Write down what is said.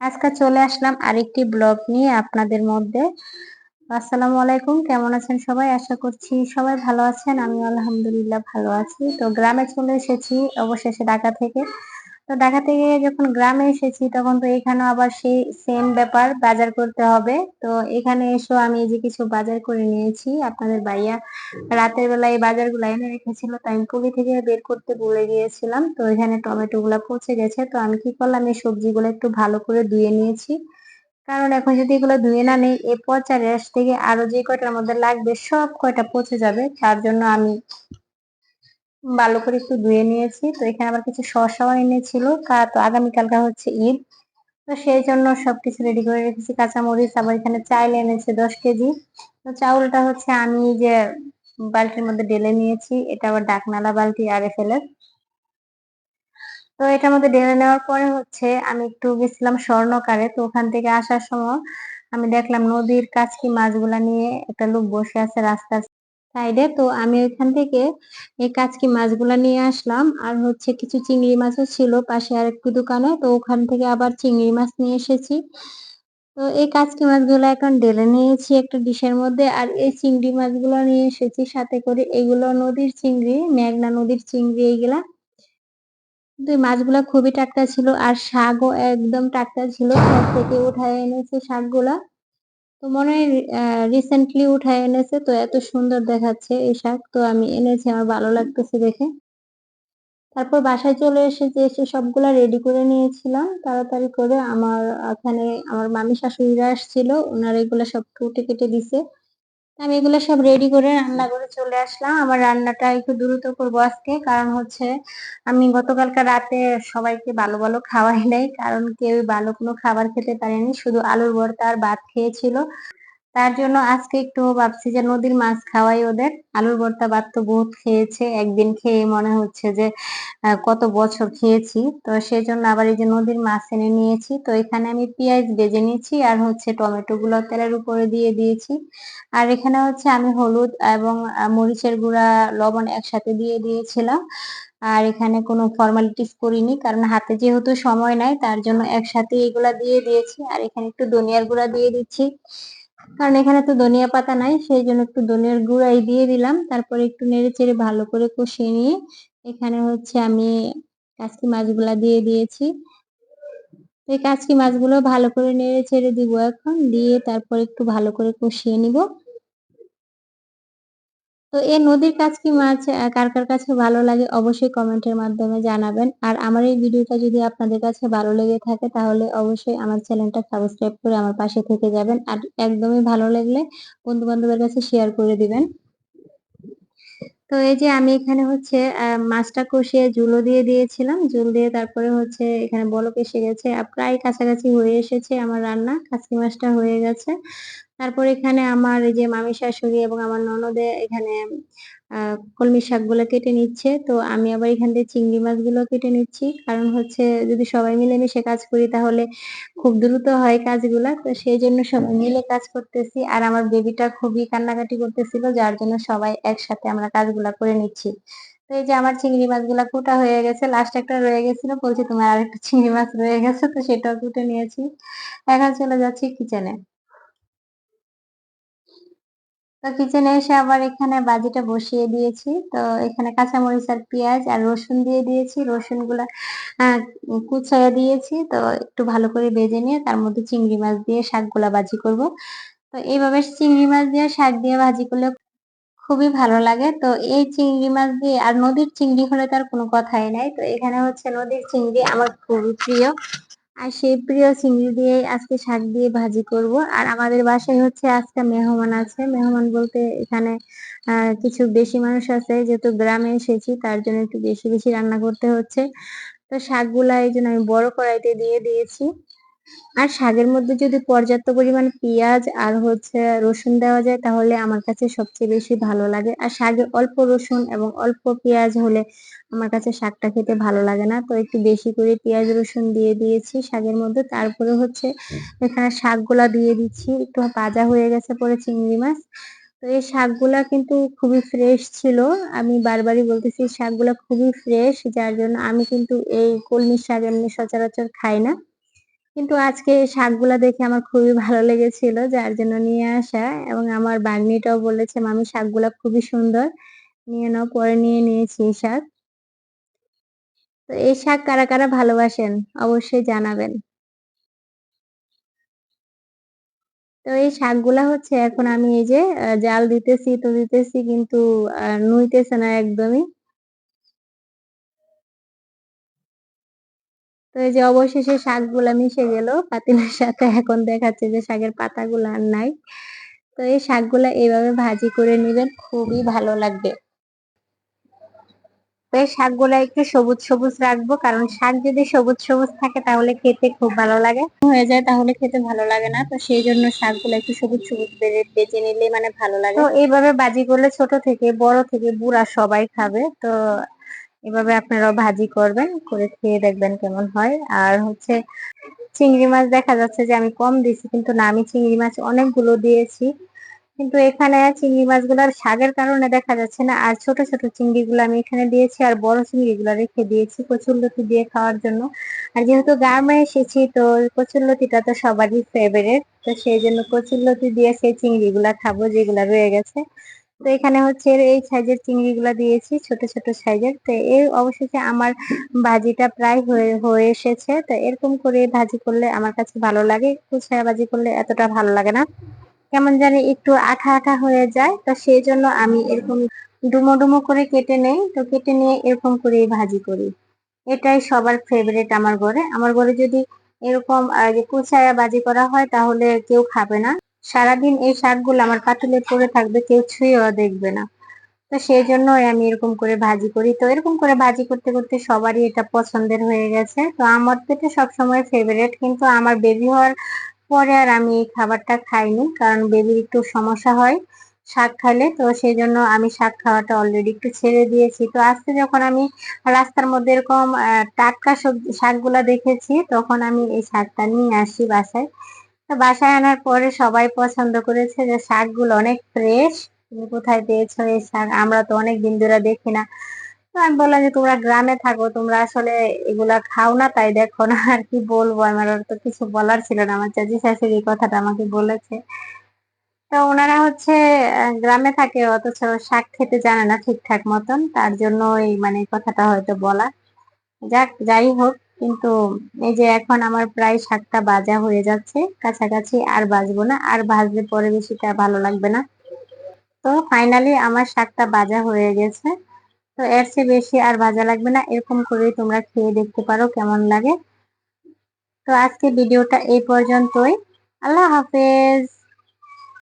আজকে চলে আসলাম আরেকটি ব্লগ নিয়ে আপনাদের মধ্যে। আসসালামু আলাইকুম, কেমন আছেন সবাই? আশা করছি সবাই ভালো আছেন। আমি আলহামদুলিল্লাহ ভালো আছি। তো গ্রামে চলে এসেছি, অবশেষে ঢাকা থেকে। তো ঢাকা থেকে যখন গ্রামে এসেছি, তখন তো এখানে আবার সেই সেম ব্যাপার, বাজার করতে হবে। তো এখানে এসো, আমি এই যে কিছু বাজার করে নিয়েছি। আপনাদের ভাইয়া রাতের বেলা এই বাজারগুলো এনে রেখেছিল তো আমি পুলি থেকে বের করতে ভুলে গিয়েছিলাম। তো এখানে টমেটো গুলা পচে গেছে। তো আমি কি করলাম, এই সবজিগুলো একটু ভালো করে ধুয়ে নিয়েছি। কারণ এখন যদি এগুলো ধুয়ে না নেই এই পচা রেশ থেকে আরও যে কয়টার মধ্যে লাগবে, সব কয়টা পচে যাবে, তার জন্য আমি ভালো করে একটু ধুয়ে নিয়েছি। তো এখানে আবার কিছু শসাও এনেছিল। তো আগামীকালকা হচ্ছে ঈদ। তো সেই জন্য সবকিছু রেডি করে রেখেছি। কাঁচামরিচ, আবার এখানে চাইল এনেছে দশ কেজি। তো চাউলটা হচ্ছে আমি যে বালতির মধ্যে ঢেলে নিয়েছি, এটা আবার ডাকনালা বালতি আরে ফেলে তো এটার মধ্যে ঢেলে নেওয়ার পরে হচ্ছে আমি একটু গেছিলাম স্বর্ণকারে। তো ওখান থেকে আসার সময় আমি দেখলাম নদীর কাছকি মাছগুলা নিয়ে একটা লোক বসে আছে রাস্তার সাইডে। তো আমি ওইখান থেকে এই কাচকি মাছগুলা নিয়ে আসলাম। আর হচ্ছে কিছু চিংড়ি মাছও ছিল পাশে আর একটু দোকানে। তো ওখান থেকে আবার চিংড়ি মাছ নিয়ে এসেছি। তো এই কাচকি মাছগুলো এখন ঢেলে নিয়েছি একটা ডিশের মধ্যে। আর এই চিংড়ি মাছগুলো নিয়ে এসেছি সাথে করে এগুলো নদীর চিংড়ি, মেঘনা নদীর চিংড়ি এইগুলা। কিন্তু মাছগুলা খুবই টাটকা ছিল। আর শাকও একদম টাটকা ছিল। থেকে উঠায় এনেছে শাকগুলা। তো মনে হয় রিসেন্টলি উঠায় এনেছে, তো এত সুন্দর দেখাচ্ছে এই শাক, তো আমি এনেছি, আমার ভালো লাগতেছে দেখে। তারপর বাসায় চলে এসে যে এসে সবগুলা রেডি করে নিয়েছিলাম, তাড়াতাড়ি করে আমার এখানে আমার মামি শাশুড়িরা আসছিল, ওনারা এগুলো সব কেটে কেটে দিছে। আমি এগুলো সব রেডি করে রান্না করে চলে আসলাম। আমার রান্নাটা একটু দ্রুত করব আজকে, কারণ হচ্ছে আমি গতকালকে রাতে সবাইকে ভালো ভালো খাওয়াই নাই, কারণ কেউ ভালো কোনো খাবার খেতে পারেনি, শুধু আলুর ভর্তা আর ভাত খেয়েছিল। তার জন্য আজকে একটু ভাবছি যে নদীর মাছ খাওয়াই ওদের। আলুর ভর্তা ভাত তো বহুত খেয়েছে, একদিন খেয়ে মনে হচ্ছে যে কত বছর খেয়েছি। তো সেই জন্য আবার এই যে নদীর মাছ এনে নিয়েছি। তো এখানে আমি পেঁয়াজ বেজে নিয়েছি আর হচ্ছে টমেটো গুলো তেলের উপরে দিয়ে দিয়েছি। আর এখানে হচ্ছে আমি হলুদ এবং মরিচের গুঁড়া, লবণ একসাথে দিয়ে দিয়েছিলাম। আর এখানে কোনো ফর্মালিটিস করিনি কারণ হাতে যেহেতু সময় নাই, তার জন্য একসাথে এগুলা দিয়ে দিয়েছি। আর এখানে একটু ধনিয়ার গুঁড়া দিয়ে দিচ্ছি। কারণ এখানে তো ধনিয়া পাতা নাই, সেই জন্য একটু ধনিয়ার গুঁড়াই দিয়ে দিলাম। তারপরে একটু নেড়ে চেড়ে ভালো করে কষিয়ে নিয়ে এখানে হচ্ছে আমি কাচকি মাছগুলা দিয়ে দিয়েছি। এই কাচকি মাছগুলো ভালো করে নেড়ে চেড়ে দিব এখন, দিয়ে তারপর একটু ভালো করে কষিয়ে নিব। তো এই নদীর কাছকি মাছ কার কার কাছে ভালো লাগে অবশ্যই কমেন্টের মাধ্যমে জানাবেন। আর আমার এই ভিডিওটা যদি আপনাদের কাছে ভালো লেগে থাকে তাহলে অবশ্যই আমার চ্যানেলটা সাবস্ক্রাইব করে আমার পাশে থেকে যাবেন। আর একদমই ভালো লাগলে বন্ধু বান্ধবের কাছে শেয়ার করে দিবেন। তো এই যে আমি এখানে হচ্ছে মাছটা কষিয়ে জুলো দিয়ে দিয়েছিলাম। জুল দিয়ে তারপরে হচ্ছে এখানে বলক এসে গেছে। প্রায় কাছাকাছি হয়ে এসেছে আমার রান্না। কাশি মাছটা হয়ে গেছে। তারপর এখানে আমার এই যে মামি শাশুড়ি এবং আমার ননদে এখানে কলমি শাকগুলো কেটে নিচ্ছে। তো আমি আবার এখান থেকে চিংড়ি মাছগুলো কেটে নিচ্ছি। কারণ হচ্ছে যদি সবাই মিলেমিশে কাজ করি তাহলে খুব দ্রুত হয় কাজগুলা। তো সেই জন্য সবাই মিলে কাজ করতেছি। আর আমার বেবিটা খুবই কান্নাকাটি করতেছিল, যার জন্য সবাই একসাথে আমরা কাজগুলা করে নিচ্ছি। তো এই যে আমার চিংড়ি মাছ মাছগুলা কুটা হয়ে গেছে লাস্ট একটা রয়ে গেছিল। বলছি, তোমার আরেকটা চিংড়ি মাছ রয়ে গেছে। তো সেটাও কুটে নিয়েছি। এখন চলে যাচ্ছি কিচেনে তো কিচেনে এসে আবার এখানে বাজিটা বসিয়ে দিয়েছি। তো এখানে কাঁচামরিচ আর পেঁয়াজ আর রসুন দিয়ে দিয়েছি। রসুনগুলা কুচাইয়া দিয়েছি। তো একটু ভালো করে বেজে নিয়ে তার মধ্যে চিংড়ি মাছ দিয়ে শাকগুলা ভাজি করব। তো এইভাবে চিংড়ি মাছ দিয়ে শাক দিয়ে ভাজি করলে খুবই ভালো লাগে। তো এই চিংড়ি মাছ দিয়ে, আর নদীর চিংড়ি হলে তার কোনো কথাই নাই। তো এখানে হচ্ছে নদীর চিংড়ি আমার খুবই প্রিয়। আর সেই প্রিয় চিংড়ি দিয়ে আজকে শাক দিয়ে ভাজি করব। আর আমাদের বাসায় হচ্ছে আজকে মেহমান আছে। মেহমান বলতে এখানে কিছু বেশি মানুষ আছে। যেহেতু গ্রামে এসেছি, তার জন্য একটু বেশি বেশি রান্না করতে হচ্ছে। তো শাকগুলা এই জন্য আমি বড় কড়াইতে দিয়ে দিয়েছি। আর শাকের মধ্যে যদি পর্যাপ্ত পরিমাণ পেঁয়াজ আর হচ্ছে রসুন দেওয়া যায়, তাহলে আমার কাছে সবচেয়ে বেশি ভালো লাগে। আর শাকে অল্প রসুন এবং অল্প পেঁয়াজ হলে আমার কাছে শাকটা খেতে ভালো লাগে না। তো একটু বেশি করে পেঁয়াজ, রসুন দিয়ে দিয়েছি শাকের মধ্যে। তারপরে হচ্ছে এখানে শাকগুলা দিয়ে দিচ্ছি। একটু ভাজা হয়ে গেছে পরে চিংড়ি মাছ। তো এই শাকগুলা কিন্তু খুবই ফ্রেশ ছিল। আমি বারবারই বলতেছি শাকগুলা খুবই ফ্রেশ, যার জন্য আমি কিন্তু এই কলমি শাক এমনি সচরাচর খাই না। কিন্তু আজকে এই শাকগুলা দেখে আমার খুবই ভালো লেগেছিল, যার জন্য নিয়ে আসা। এবং আমার বাগ্নিটাও বলেছে, মামি, শাকগুলা খুবই সুন্দর। নিয়ে নাও, পরে নিয়ে নিয়েছি এই শাক। তো এই শাক কারা কারা ভালোবাসেন অবশ্যই জানাবেন। তো এই শাকগুলা হচ্ছে, এখন আমি এই যে জাল দিতেছি, তো দিতেছি, কিন্তু নুইতেছে না একদমই। তো এই যে অবশেষে শাকগুলা মিশে গেল। পাতিলের সাথে এখন দেখাচ্ছে যে শাকের পাতাগুলো আর নাই। তো এই শাকগুলা এইভাবে ভাজি করে নেবেন, খুবই ভালো লাগবে। তো এই শাকগুলা একটু সবুজ সবুজ রাখব, কারণ শাক যদি সবুজ সবুজ থাকে তাহলে খেতে খুব ভালো লাগে। হয়ে যায় তাহলে খেতে ভালো লাগে না, তো সেই জন্য শাকগুলো একটু সবুজ সবুজ বেজে নিলে মানে ভালো লাগে। তো এইভাবে ভাজি করলে ছোট থেকে, বড় থেকে বুড়া সবাই খাবে। তো এভাবে আপনারাও ভাজি করবেন, করে খেয়ে দেখবেন কেমন হয়। আর হচ্ছে চিংড়ি মাছ দেখা যাচ্ছে যে আমি কম দিয়েছি কিন্তু না, আমি চিংড়ি মাছ অনেকগুলো দিয়েছি। কিন্তু এখানে চিংড়ি মাছগুলোর শাকের কারণে দেখা যাচ্ছে না। আর ছোট ছোট চিংড়িগুলো আমি এখানে দিয়েছি আর বড় চিংড়িগুলো রেখে দিয়েছি কচুরলতি দিয়ে খাওয়ার জন্য। আর যেহেতু গ্রামে এসেছি, তো কচুরলতিটা তো সবারই ফেভারিট তো সেই জন্য কচুরলতি দিয়ে সেই চিংড়িগুলা খাব যেগুলা রয়ে গেছে। তো এখানে হচ্ছে এই সাইজের চিংড়িগুলো দিয়েছি, ছোট ছোট সাইজের। তো এর অবশেষে আমার ভাজিটা প্রায় হয়ে হয়ে এসেছে। তো এরকম করে ভাজি করলে আমার কাছে ভালো লাগে। কুচা ভাজি করলে এতটা ভালো লাগে না। কেমন জানি একটু আঠা আঠা হয়ে যায়। তো সেই জন্য আমি এরকম ডুমো ডুমো করে কেটে নেই। তো কেটে নিয়ে এরকম করে ভাজি করি। এটাই সবার ফেভারিট আমার ঘরে। আমার ঘরে যদি এরকম কুচায়া ভাজি করা হয় তাহলে কেউ খাবে না। সারাদিন এই শাকগুলো আমার পাতুলে পড়ে থাকবে, কেউ ছুঁয়েও দেখবে না। তো সেই জন্য আমি এরকম করে ভাজি করি। তো এরকম করে ভাজি করতে করতে সবারই এটা পছন্দের হয়ে গেছে। তো আমার তো এটা সবসময় ফেভারিট কিন্তু আমার বেবি হওয়ার পরে আর আমি এই খাবারটা খাইনি, কারণ বেবির একটু সমস্যা হয় শাক খাইলে। তো সেই জন্য আমি শাক খাওয়াটা অলরেডি একটু ছেড়ে দিয়েছি। তো আজকে যখন আমি রাস্তার মধ্যে এরকম টাটকা সবজি, শাকগুলা দেখেছি, তখন আমি এই শাকটা নিয়ে আসি বাসায়। বাসায় আনার পরে সবাই পছন্দ করেছে যে শাকগুলো অনেক ফ্রেশ তুমি কোথায় পেয়েছ এই শাক? আমরা তো অনেক দিন ধরে দেখি না। তো আমি বললাম যে, তোমরা গ্রামে থাকো, তোমরা আসলে এগুলা খাও না, তাই দেখো না। আর কি বলব, আমার আর তো কিছু বলার ছিল না। আমার চাচি শাশুড়ি এই কথাটা আমাকে বলেছে। তো ওনারা হচ্ছে গ্রামে থাকে, অথচ শাক খেতে জানে না ঠিকঠাক মতন। তার জন্য এই মানে কথাটা হয়তো বলা। যাক, যাই হোক। কিন্তু এই যে এখন আমার প্রায় শাকটা বাজা হয়ে যাচ্ছে, কাছাকাছি আর বাজবো না, আর ভাজলে পরে বেশিটা ভালো লাগবে না। তো ফাইনালি আমার শাকটা বাজা হয়ে গেছে, তো এর চেয়ে বেশি আর ভাজা লাগবে না, এরকম করেই তোমরা খেয়ে দেখতে পারো কেমন লাগে। তো আজকে ভিডিওটা এই পর্যন্তই। আল্লাহ হাফেজ।